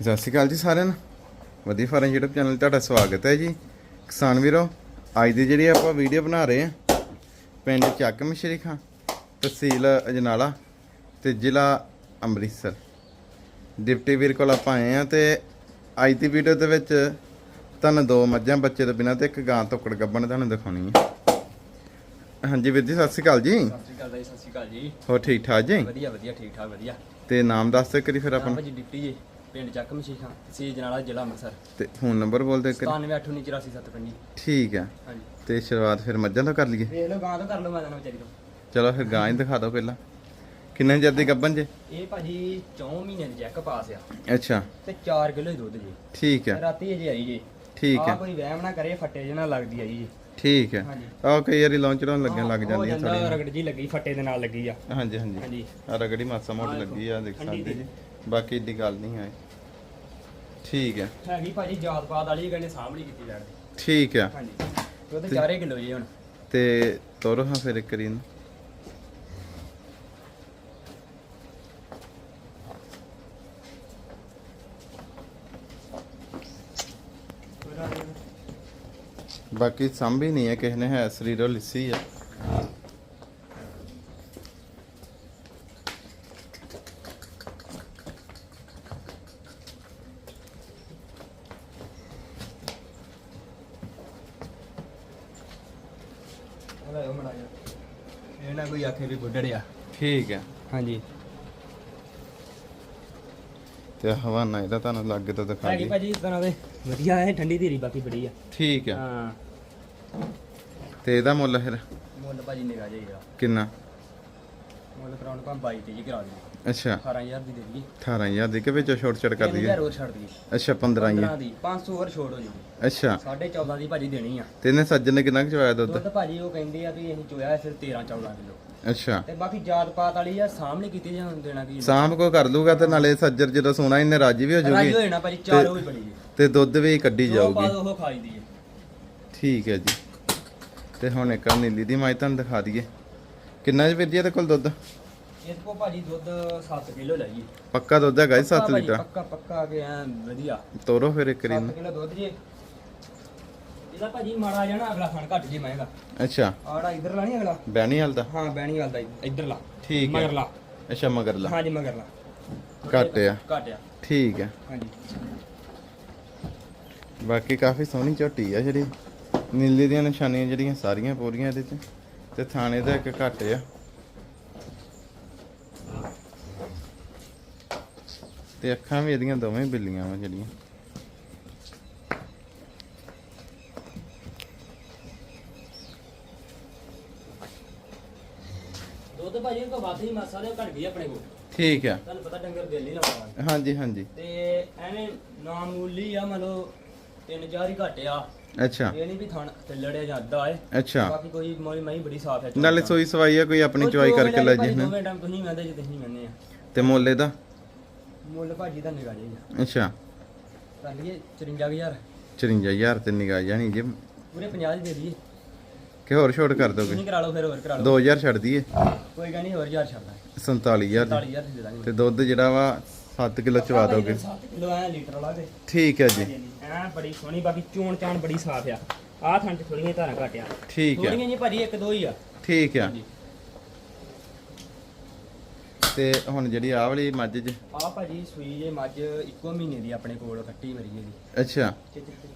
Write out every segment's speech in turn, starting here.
ਸਤਿ ਸ਼੍ਰੀ ਅਕਾਲ ਜੀ ਸਾਰਿਆਂ ਨੂੰ। ਵਧੀਆ ਫਾਰਮ YouTube ਚੈਨਲ 'ਤੇ ਤੁਹਾਡਾ ਸਵਾਗਤ ਹੈ ਜੀ। ਕਿਸਾਨ ਵੀਰੋ ਅੱਜ ਦੀ ਜਿਹੜੀ ਆਪਾਂ ਵੀਡੀਓ ਬਣਾ ਰਹੇ ਹਾਂ ਪਿੰਡ ਚੱਕ ਮਸ਼ਰੀ ਖਾਂ ਤਹਿਸੀਲ ਅਜਨਾਲਾ ਤੇ ਜ਼ਿਲ੍ਹਾ ਅੰਮ੍ਰਿਤਸਰ। ਡਿਪਟੀ ਵੀਰ ਕੋਲ ਆਪਾਂ ਆਏ ਆ ਤੇ ਅੱਜ ਦੀ ਵੀਡੀਓ ਦੇ ਵਿੱਚ ਤੁਹਾਨੂੰ ਦੋ ਮੱਝਾਂ ਬੱਚੇ ਤੋਂ ਬਿਨਾਂ ਤੇ ਇੱਕ ਗਾਂ ਤੋਕੜ ਗੱਬਣ ਤੁਹਾਨੂੰ ਦਿਖਾਉਣੀ ਹੈ। ਹਾਂਜੀ ਵੀਰ ਜੀ ਸਤਿ ਸ਼੍ਰੀ ਅਕਾਲ ਜੀ। ਸਤਿ ਸ਼੍ਰੀ ਅਕਾਲ ਜੀ ਸਤਿ ਸ਼੍ਰੀ ਅਕਾਲ ਜੀ। ਹੋਰ ਠੀਕ ਠਾਕ ਜੀ? ਵਧੀਆ ਵਧੀਆ ਠੀਕ ਠਾਕ ਵਧੀਆ। ਤੇ ਨਾਮ ਦੱਸ ਦਿਓ ਕਰੀ ਫਿਰ ਆਪਣਾ। ਭਾਜੀ ਡਿਪਟੀ ਜੀ। ਪਿੰਡ ਚੱਕ ਮਸ਼ੀਖਾਂ ਤਹਿਸੀਲ ਜਨਾਲਾ ਜ਼ਿਲ੍ਹਾ ਅੰਮ੍ਰਿਤਸਰ। ਤੇ ਫੋਨ ਨੰਬਰ ਬੋਲ ਦਿਓ ਕਰੀ 9789847755 ਠੀਕ ਹੈ ਹਾਂਜੀ। ਤੇ ਸ਼ੁਰੂਆਤ ਫਿਰ ਮੱਝਾਂ ਤੋਂ ਕਰ ਲਈਏ? ਵੇਖ ਲਓ ਗਾਂ ਤੋਂ ਕਰ ਲਓ ਮੈਂ ਜਾਣਾ ਵਿਚਾਰੀ ਤੋਂ। ਚਲੋ ਫਿਰ ਗਾਂ ਹੀ ਦਿਖਾ ਦਿਓ ਪਹਿਲਾਂ। ਕਿੰਨੇ ਚਿਰ ਦੀ ਗੱਭਣ ਜੇ? ਇਹ ਭਾਜੀ 4 ਮਹੀਨੇ ਦੀ ਚੈੱਕ ਪਾਸ ਆ। ਅੱਛਾ। ਤੇ 4 ਕਿਲੋ ਹੀ ਦੁੱਧ ਜੀ। ਠੀਕ ਹੈ ਰਾਤੀ ਅਜੇ ਆਈ ਜੀ। ਠੀਕ ਹੈ ਕੋਈ ਵਹਿਮ ਨਾ ਕਰੇ ਫੱਟੇ ਜਿਹੇ ਨਾਲ ਲੱਗਦੀ ਆਈ ਜੀ। ਠੀਕ ਹੈ ਹਾਂਜੀ। ਆਹ ਕਈ ਵਾਰੀ ਲਾਂਚ ਲਾਉਣ ਲੱਗਣ ਲੱਗ ਹੋ ਜਾਂਦਾ, ਥੋੜੀ ਰਗੜ ਜੀ ਲੱਗੀ ਫੱਟੇ ਦੇ ਨਾਲ ਲੱਗੀ ਆ। ਹਾਂਜੀ ਹਾਂਜੀ। ਹਾਂਜੀ। ਆ ਰਗੜੀ ਮਾਸਾ ਮੋਟ ਲੱਗੀ ਆ ਦੇਖ ਸਕਦੇ ਦੀ। ਜੀ। ਬਾਕੀ ਏਡੀ ਗੱਲ ਨਹੀਂ ਹੈ ਠੀਕ ਹੈ। ਹੈਗੀ ਭਾਜੀ ਜਾਤ ਪਾਤ ਵਾਲੀ ਕਹਿੰਦੇ ਸਾਹਮਣੇ ਕੀਤੀ ਜਾਣੀ ਠੀਕ ਹੈ। ਹਾਂਜੀ। ਦੁੱਧ 4 ਕਿਲੋ ਜੀ ਹੁਣ। ਤੇ ਤੋਰੋ ਹਾਂ ਫਿਰ ਇੱਕ ਬਾਕੀ ਸੰਭੀ ਨਹੀਂ ਹੈ ਕਿਸੇ ਨੇ ਹੈ ਸਰੀਰੋਂ ਲਿੱਸੀ ਆ। ਉਹ ਮੜਾ ਇਹ ਨਾ ਕੋਈ ਆਖੇ ਵੀ ਬੁੱਢੜਿਆ ਠੀਕ ਹੈ। ਹਾਂਜੀ। ਤੇ ਹਵਾਨਾ ਇਹਦਾ ਤੁਹਾਨੂੰ ਲੱਗੇ ਤਾਂ ਦਿਖਾ ਹੈਗੀ ਦੀ ਭਾਜੀ ਇਸ ਤਰ੍ਹਾਂ ਦੇ। ਵਧੀਆ ਹੈ ਠੰਡੀ ਧੀਰੀ ਬਾਕੀ ਬੜੀ ਆ। ਠੀਕ ਹੈ। ਹਾਂ। ਤੇ ਇਹਦਾ ਮੁੱਲ ਫਿਰ? ਮੁੱਲ ਭਾਜੀ ਨਿਗਾ ਜਾਈਗਾ ਕਿੰਨਾ? ਮੁੱਲ ਕਰਾਉਣ ਪਾ 22 ਤੇ ਜੀ ਕਰਾ ਦੇ ਅੱਛਾ। 18000 ਦੀ ਦੇ ਦਈਏ। 18000 ਦੀ ਕਿ ਵਿੱਚੋਂ ਛੋਟ ਛੜ ਕਰ ਦਈਏ। 3000 ਹੋਰ ਛੱਡ ਦਈਏ। ਅੱਛਾ 15000 15 ਦੀ 500 ਹੋਰ ਛੋੜ ਹੋ ਜੂਗੀ ਅੱਛਾ। 14.5 ਦੀ ਭਾਜੀ ਦੇਣੀ ਆ। ਤੇ ਇਹਨੇ ਸੱਜਣ ਨੇ ਕਿੰਨਾ ਕੁ ਚਵਾਇਆ ਦੁੱਧ? ਦੁੱਧ ਭਾਜੀ ਉਹ ਕਹਿੰਦੇ ਆ ਵੀ ਅਸੀਂ ਚੋਇਆ ਸਿਰ 13 14 ਕਿਲੋ। ਅੱਛਾ। ਤੇ ਬਾਕੀ ਜਾਤ ਪਾਤ ਵਾਲੀ ਆ ਸਾਹਮਣੇ ਕੀਤੀ ਜਾਂ ਦੇਣਾ ਕੀ ਸਾਂਭ ਕੋ ਕਰ ਲੂਗਾ ਤੇ ਨਾਲੇ ਸੱਜਰ ਜਦੋਂ ਸੋਣਾ ਇਹਨੇ ਰਾਜੀ ਵੀ ਹੋ ਰਾਜੀ ਜਾਊਗੀ ਹੋ ਜਾਣਾ ਭਾਜੀ ਚਾਰ ਉਹ ਹੀ ਬੜੀ ਜੀ ਤੇ ਦੁੱਧ ਵੀ ਕੱਢੀ ਜਾਊਗੀ। ਉਹ ਖਾਈ ਦੀ ਠੀਕ ਹੈ ਜੀ। ਤੇ ਹੁਣ ਇੱਕ ਨੀਲੀ ਦੀ ਮਾਈ ਤੁਹਾਨੂੰ ਦਿਖਾ ਦਈਏ। ਕਿੰਨਾ ਜੀ ਵੀਰ ਜੀ ਇਹਦੇ ਕੋਲ ਦੁੱਧ? ਇਸ ਕੋ ਭਾਜੀ ਦੁੱਧ 7 ਕਿਲੋ ਲਈ ਪੱਕਾ ਦੁੱਧ ਹੈਗਾ ਜੀ 7 ਲੀਟਰ? ਪੱਕਾ ਪੱਕਾ ਆ ਗਿਆ ਵਧੀਆ। ਤੋਰੋ ਫਿਰ ਇੱਕ 7 ਰੀਨ ਕਿਲੋ ਦੁੱਧ ਜੀ। ਇਹਦਾ ਭਾਜੀ ਮਾੜਾ ਜਾਣਾ ਅਗਲਾ ਖਾਣ ਘੱਟ ਜੀ ਮਹਿੰਗਾ ਅੱਛਾ। ਆੜਾ ਇਧਰ ਲਾ ਨਹੀਂ ਅਗਲਾ? ਬੈਣੀ ਹਾਲ ਦਾ? ਹਾਂ ਬੈਣੀ ਵਾਲ ਦਾ ਇਧਰ ਲਾ। ਠੀਕ ਹੈ। ਮਗਰ ਲਾ ਅੱਛਾ ਮਗਰ ਲਾ ਹਾਂਜੀ ਮਗਰ ਲਾ ਘੱਟ ਆ। ਘੱਟ ਆ। ਠੀਕ ਹੈ। ਹਾਂਜੀ ਬਾਕੀ ਕਾਫੀ ਸੋਹਣੀ ਝੋਟੀ ਆ ਜਿਹੜੀ। ਨੀਲੀ ਦੀਆਂ ਨਿਸ਼ਾਨੀਆਂ ਜਿਹੜੀਆਂ ਸਾਰੀਆਂ ਪੂਰੀਆਂ ਇਹਦੇ ਚ। ਤੇ ਥਾਣੇ ਦਾ ਇੱਕ ਘੱਟ ਆ। ਤੇ ਅੱਖਾਂ ਵੀ ਇਹਦੀਆਂ ਦੋਵੇਂ ਬਿੱਲੀਆਂ ਵਾ ਜਿਹੜੀਆਂ। ਦੁੱਧ ਭਾਜੀ ਕੋ ਵੱਧ ਹੀ ਮਾਸਾ ਦੇ ਘਟ ਗਈ ਆਪਣੇ ਕੋਲ। ਠੀਕ ਆ। ਤੁਹਾਨੂੰ ਪਤਾ ਡੰਗਰ ਹਾਂਜੀ ਹਾਂਜੀ। ਤੇ ਐਵੇਂ ਨਾਮੂਲੀ ਆ ਮਤਲਬ ਤਿੰਨ ਚਾਰ ਹੀ ਘੱਟ ਆ। ਅੱਛਾ। ਇਹ ਨਹੀਂ ਵੀ ਥਣ ਤੇ ਲੜਿਆ ਜਾਂਦਾ ਏ। ਅੱਛਾ। ਬਾਕੀ ਕੋਈ ਮੋਈ ਮਈ ਬੜੀ ਸਾਫ਼ ਹੈ ਨਾਲੇ ਸੋਈ ਸਵਾਈ ਆ ਕੋਈ ਆਪਣੀ ਚੁਆਈ ਕਰਕੇ ਲੈ ਜੇ ਨਾ ਦੋਵੇਂ ਟਾਈਮ ਤੁਸੀਂ ਕਹਿੰਦੇ ਜੇ ਤੁਸੀਂ ਕਹਿੰਦੇ ਆ। ਤੇ ਮੁੱਲ ਇਹਦਾ ਮੁੱਲ ਭਾਜੀ ਦਾ ਨਿਗਾ ਜਾਈਗਾ ਅੱਛਾ। ਕਰ ਲਈਏ 54000 54000 ਤੇ ਨਿਗਾਹ ਜਾਣੀ ਜੇ। ਪੂਰੇ 50 ਦੇ ਦਈਏ। ਕਿ ਹੋਰ ਛੋਟ ਕਰ ਦੋਗੇ? ਤੁਸੀਂ ਕਰਾ ਲਓ ਫਿਰ ਹੋਰ ਕਰਾ ਲਓ। 2000 ਛੱਡ ਦਈਏ। ਕੋਈ ਗੱਲ ਨਹੀਂ ਹੋਰ 1000 ਛੱਡ ਦਾਂਗੇ। 47000 ਦੀ। 40000 ਦੇ ਦਾਂਗੇ। ਤੇ ਦੁੱਧ ਜਿਹੜਾ ਵਾ 7 ਕਿਲੋ ਚਵਾ ਦੋਗੇ? 7 ਕਿਲੋ ਐ ਲੀਟਰ ਵਾਲਾ ਤੇ ਠੀਕ ਹੈ ਜੀ। ਐ ਬੜੀ ਸੋਹਣੀ ਬਾਕੀ ਚੋਣ ਚਾਣ ਬੜੀ ਸਾਫ਼ ਆ। ਆਹ ਥਣ ਚ ਥੋੜੀਆਂ ਧਾਰਾਂ ਘਟਿਆ। ਠੀਕ ਹੈ। ਥੋੜੀਆਂ ਜੀ ਭਾਜੀ ਇੱਕ ਦੋ ਹੀ ਆ। ਠੀਕ ਹੈ। ਹਾਂਜੀ। ਤੇ ਹੁਣ ਜਿਹੜੀ ਆਹ ਵਾਲੀ ਮੱਝ ਜੀ? ਆ ਭਾਜੀ ਸੂਈ ਜੇ ਮੱਝ ਇੱਕੋ ਮਹੀਨੇ ਦੀ ਆਪਣੇ ਕੋਲ ਕੱਟੀ ਮਰੀ ਇਹਦੀ। ਅੱਛਾ।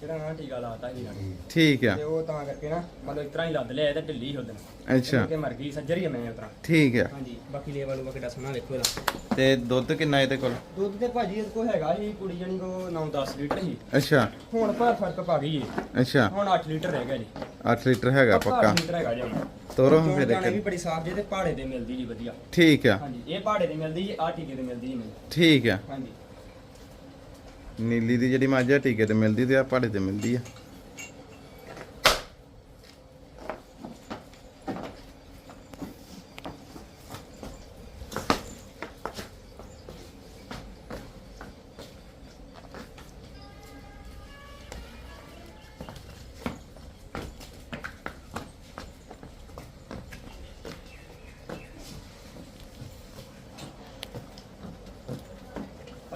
ਚਿਚੜਾ ਨਾ ਟੀਕਾ ਲਾਤਾ ਜੀ ਨਾਲ ਠੀਕ ਆ। ਤੇ ਉਹ ਤਾਂ ਕਰਕੇ ਨਾ ਮਤਲਬ ਇਸ ਤਰ੍ਹਾਂ ਹੀ ਲੱਦ ਲਿਆ ਤੇ ਢਿੱਲੀ ਹੋ ਦੇਣਾ ਅੱਛਾ। ਕਿ ਮਰ ਗਈ ਸੱਜਰ ਮੈਂ ਉਸ ਤਰ੍ਹਾਂ। ਠੀਕ ਆ। ਹਾਂਜੀ ਬਾਕੀ ਲੇਵਲ ਲੂਵਾ ਕਿੱਡਾ ਸੋਹਣਾ ਵੇਖੋ ਇਹਦਾ। ਤੇ ਦੁੱਧ ਕਿੰਨਾ ਇਹਦੇ ਕੋਲ? ਦੁੱਧ ਤੇ ਭਾਜੀ ਇਹਦੇ ਕੋਲ ਹੈਗਾ ਸੀ ਕੁੜੀ ਜਣੀ ਕੋ 9-10 ਲੀਟਰ ਸੀ। ਅੱਛਾ। ਹੁਣ ਪਰ ਫ਼ਰਕ ਪਾ ਗਈ ਏ। ਅੱਛਾ। ਹੁਣ 8 ਲੀਟਰ ਰਹਿ ਗਿਆ ਜੀ। 8 ਲੀਟਰ ਹੈਗਾ ਪੱਕਾ। 8 ਲੀਟਰ ਹੈਗਾ ਜੀ। ਹੁਣ ਤੋਰੋ ਚੋਣ ਫਿਰ ਦਾਣੇ ਵੀ ਇੱਕ ਬੜੀ ਸਾਫ਼ ਜੇ ਤੇ ਪਹਾੜੇ ਤੇ ਮਿਲਦੀ ਜੀ ਵਧੀਆ। ਠੀਕ ਆ। ਹਾਂਜੀ ਇਹ ਪਹਾੜੇ ਤੇ ਮਿਲਦੀ ਜੀ ਆ ਟੀਕੇ ਤੇ ਮਿਲਦੀ ਜੀ ਮੈਨੂੰ। ਠੀਕ ਆ। ਹਾਂਜੀ। ਨੀਲੀ ਦੀ ਜਿਹੜੀ ਮੱਝ ਆ ਟੀਕੇ ਤੇ ਮਿਲਦੀ ਤੇ ਆ ਪਹਾੜੇ ਤੇ ਮਿਲਦੀ ਆ।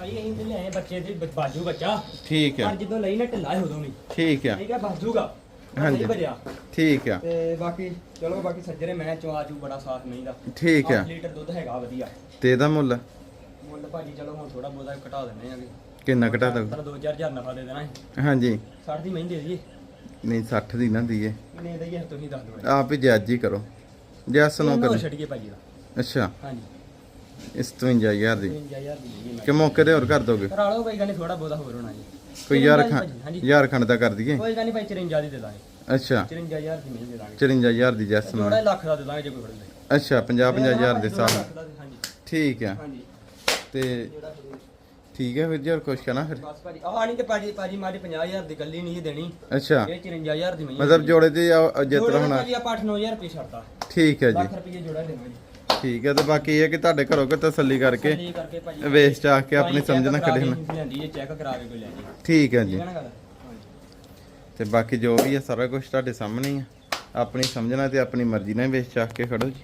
ਭਾਈ ਅਸੀਂ ਤੇ ਲਿਆਏ ਬੱਚੇ ਦੇ ਬ- ਬਾਜੂ ਬੱਚਾ। ਠੀਕ ਪਰ ਆ ਜਦੋਂ ਲਈ ਨਾ ਢਿੱਲਾ ਹੀ ਉਦੋਂ ਨਹੀਂ ਠੀਕ ਆ। ਠੀਕ ਹੈ ਬਾਜੂਗਾ। ਹਾਂਜੀ। ਨਹੀਂ ਭਰਿਆ। ਠੀਕ ਆ। ਤੇ ਬਾਕੀ ਚਲੋ ਬਾਕੀ ਸੱਜਰੇ ਮੈਂ ਚਵਾਜੂ ਬੜਾ ਸਾਥ ਨਹੀਂ ਦਾ। ਠੀਕ ਆ। 8 ਲੀਟਰ ਦੁੱਧ ਹੈਗਾ ਵਧੀਆ। ਤੇ ਇਹਦਾ ਮੁੱਲ? ਮੁੱਲ ਭਾਜੀ ਚਲੋ ਹੁਣ ਥੋੜਾ ਬਹੁਤਾ ਘਟਾ ਦਿੰਦੇ ਆਂਗੇ। ਕਿੰਨਾ ਘਟਾ ਦੋ 2000 ਨਫਾ ਦੇ ਦੇਣਾ ਹੈ ਹਾਂਜੀ। 60 ਦੀ ਮਹਿੰਦੀ ਦੇ ਦਈਏ ਨਹੀਂ 60 ਦੀ ਨਾ ਦੀਏ ਕਿੰਨੇ ਦਈਏ ਤੁਸੀਂ ਦੱਸ ਦਿਓ। ਆਪ ਹੀ ਜਾਇਜ਼ ਹੀ ਕਰੋ। ਜੈਸ ਨੂੰ ਇਹਨੂੰ ਹੋਰ ਕਰੋ ਛੱਡੀਏ ਭਾਜੀ ਦਾ। ਅੱਛਾ। ਹਾਂਜੀ। ਇਸ 55000 ਦੀ। 55000 ਦੀ ਦਈਏ ਕਿ ਮੌਕੇ ਤੇ ਹੋਰ ਕਰ ਦੋਗੇ? ਕਰਾ ਲਓ ਕੋਈ ਗੱਲ ਨਹੀਂ ਥੋੜਾ ਬਹੁਤਾ ਹੋਰ ਹੋਣਾ ਜੀ। ਕੋਈ ਯਾਰ ਖੰਡ ਹਾਂਜੀ। ਯਾਰ ਖੰਡ ਦਾ ਕਰ ਦਈਏ? ਕੋਈ ਗੱਲ ਨਹੀਂ ਭਾਈ 54 ਦੀ ਦੇ ਦਾਂਗੇ। ਅੱਛਾ। 54000 ਦੀ ਦੇ ਦਾਂਗੇ। 54000 ਦੀ ਜੈਸ ਥੋੜਾ ਲੱਖ ਦਾ ਦੇ ਦਾਂਗੇ ਜੇ ਕੋਈ ਫੜਦਾ ਅੱਛਾ 50 50000 ਦੇ ਸਾਲ। ਹਾਂਜੀ। ਠੀਕ ਆ। ਹਾਂਜੀ। ਤੇ ਠੀਕ ਹੈ ਫਿਰ ਜੀ ਹੋਰ ਕੁਛ ਕਹਿਣਾ ਫਿਰ? ਬਸ ਭਾਜੀ ਆਹ ਨਹੀਂ ਤੇ ਭਾਜੀ ਭਾਜੀ ਮਾਰੀ 50000 ਦੀ ਗੱਲੀ ਨਹੀਂ ਦੇਣੀ। ਅੱਛਾ। ਇਹ 54000 ਦੀ ਮਈ ਮਤਲਬ ਜੋੜੇ ਜਿਸ ਤਰ੍ਹਾਂ ਹੁਣ। ਭਾਜੀ ਆਪਾਂ 8-9000 ਰੁਪਏ ਛੱਡਦਾ ਠੀਕ ਹੈ ਜੀ। ਲੱਖ ਰੁਪਏ ਜੋੜਾ ਦੇਣਾ ਜੀ ਠੀਕ ਹੈ ਤੇ ਬਾਕੀ ਇਹ ਹੈ ਕਿ ਤੁਹਾਡੇ ਘਰੋਂ ਕਿ ਤਸੱਲੀ ਕਰਕੇ ਤਸੱਲੀ ਕਰਕੇ ਭਾਜੀ। ਵੇਚ ਚਾ ਕੇ ਆਪਣੀ ਭਾਜੀ ਸਮਝ ਨਾਲ check ਕਰਾ ਖੜੇ ਕੇ ਹੋਣਾ ਲੈਂਦੀ ਜੇ ਚੈੱਕ ਕਰਾ ਕੇ ਕੋਈ ਲੈਣੀ ਠੀਕ ਹੈ ਜੀ। ਠੀਕ ਹੈ ਨਾ ਗੱਲ? ਹਾਂਜੀ ਤੇ ਬਾਕੀ ਜੋ ਵੀ ਹੈ ਸਾਰਾ ਕੁਝ ਤੁਹਾਡੇ ਸਾਹਮਣੇ ਹੀ ਆ। ਆਪਣੀ ਸਮਝਣਾ ਤੇ ਆਪਣੀ ਮਰਜ਼ੀ ਨਾਲ ਵੇਚ ਚਾ ਕੇ ਖੜੋ ਜੀ।